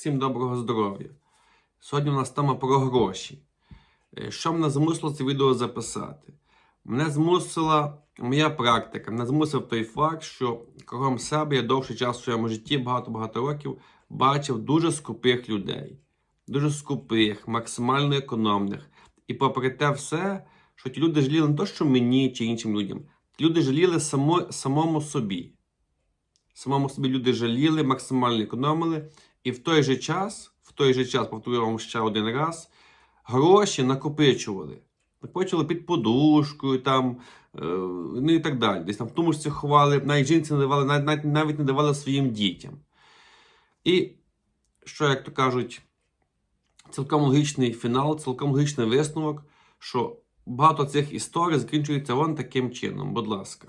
Всім доброго здоров'я. Сьогодні у нас тема про гроші. Е, Що мене змусило це відео записати? Мене змусила моя практика, мене змусив той факт, що кругом себе я довший час в своєму житті, багато-багато років, бачив дуже скупих людей. Дуже скупих, максимально економних. І попри те все, що ті люди жаліли не то, що мені чи іншим людям, ті люди жаліли само, самому собі. Самому собі люди жаліли, максимально економили. І в той же час, в той же час, повторюю вам ще один раз, гроші накопичували. Накопичували під подушкою, там, е, ну і так далі. Десь там в тумушці ховали, навіть жінці не давали, навіть, навіть, не давали своїм дітям. І що, як то кажуть, цілком логічний фінал, цілком логічний висновок, що багато цих історій закінчується вон таким чином. Будь ласка,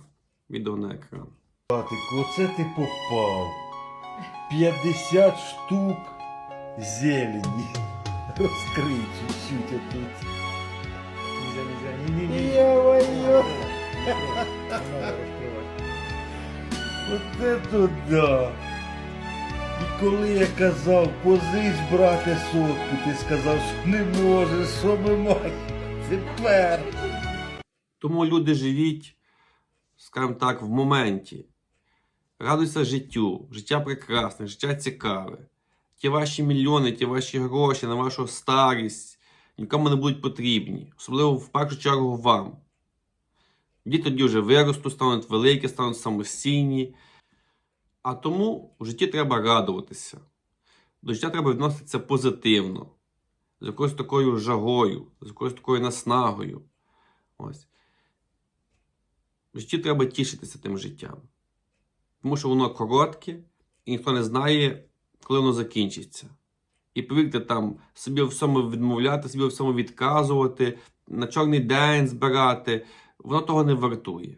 відео на екран. Оце ти попав. 50 штук зелені. Розкрий чуть-чуть отут. Нельзя, нельзя. Оце туди. І коли я казав, позич, брате, сотку, ти сказав, що не можеш, що ми маємо тепер. Тому люди живіть, скажімо так, в моменті. Радуйся життю. Життя прекрасне, життя цікаве. Ті ваші мільйони, ті ваші гроші на вашу старість нікому не будуть потрібні. Особливо в першу чергу вам. Діти тоді вже виростуть, стануть великі, стануть самостійні. А тому в житті треба радуватися. До життя треба відноситися позитивно, з якоюсь такою жагою, з якоюсь такою наснагою. Ось. В житті треба тішитися тим життям. Тому що воно коротке, і ніхто не знає, коли воно закінчиться. І повірте, там собі в всьому відмовляти, собі в всьому відказувати, на чорний день збирати, воно того не вартує.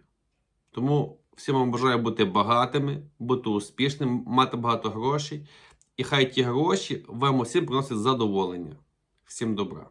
Тому всім вам бажаю бути багатими, бути успішними, мати багато грошей. І хай ті гроші вам усім приносять задоволення. Всім добра.